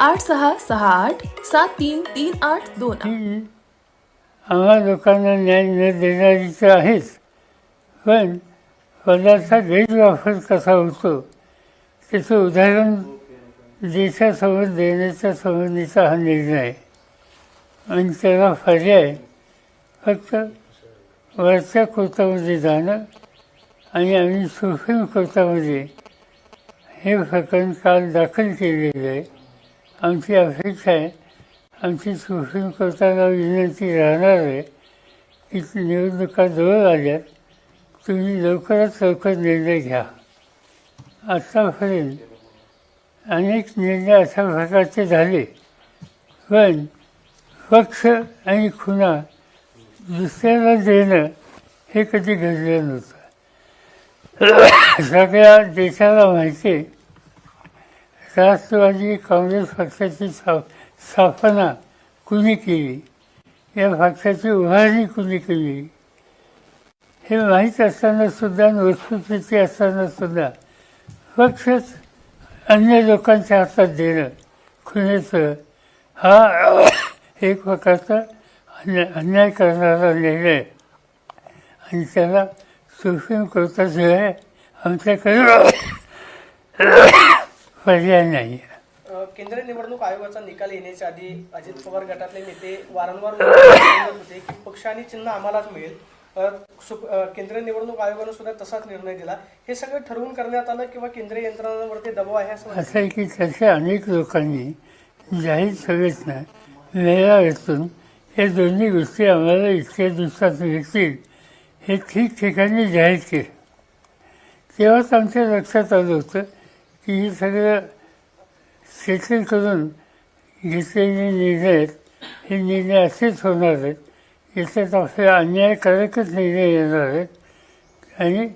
आठ सहा सहा आठ सात तीन तीन आठ दोन आम्हा लोकांना न्याय न देणारी तर आहेच. पण पदार्थ गैरवापर कसा होतो? त्याचं उदाहरण देशासमोर देण्याच्या संबंधीचा हा निर्णय. आहे आणि त्याला पर्याय फक्त वरच्या कोर्टामध्ये जाणं आणि आम्ही सुप्रीम कोर्टामध्ये हे प्रकरण काल दाखल केलेलं आहे. आमची अपेक्षा आहे. आमची सुप्रीम कोर्टाला विनंती राहणार आहे की निवडणुका जवळ आल्यात तुम्ही लवकरात लवकर निर्णय घ्या. आत्तापर्यंत अनेक निर्णय अशा प्रकारचे झाले पण पक्ष आणि खुणा दुसऱ्याला देणं हे कधी घडलं नव्हतं. सगळ्या देशाला माहिती आहे राष्ट्रवादी काँग्रेस पक्षाची स्था स्थापना कुणी केली? या पक्षाची उभारणी कुणी केली? हे माहीत असताना सुद्धा वस्तुस्थिती असताना सुद्धा पक्षच अन्य लोकांच्या हातात देणं खुण्याचं हा एक प्रकारचा अन्याय अन्याय करणारा निर्णय. आणि त्याला सुप्रीम कोर्टाशिवाय आमच्याकडे पर्याय नाही केंद्रीय निवडणूक आयोगाचा निकाल येण्याच्या आधी अजित पवार गटातले नेते वारंवार होते की पक्ष आणि चिन्ह आम्हालाच मिळेल. केंद्रीय निवडणूक आयोगानं सुद्धा तसाच निर्णय दिला. हे सगळं ठरवून करण्यात आलं किंवा केंद्रीय यंत्रणांवरती दबाव आहे असं असं आहे की तसे अनेक लोकांनी जाहीर सभेतनं मेळाव्यातून या दोन्ही गोष्टी आम्हाला इतक्या दिवसात मिळतील हे ठिकठिकाणी जाहीर केलं. तेव्हाच आमच्या लक्षात आलं होतं की हे सगळं सेटल करून घेतलेले निर्णय आहेत हे निर्णय असेच होणार आहेत. याच्यात आपल्याला अन्यायकारकच निर्णय येणार आहेत. आणि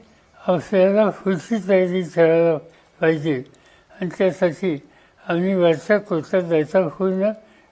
आपल्याला पुढची तयारी करायला पाहिजे. आणि त्यासाठी आम्ही वरच्या कोर्टात जायचा पूर्ण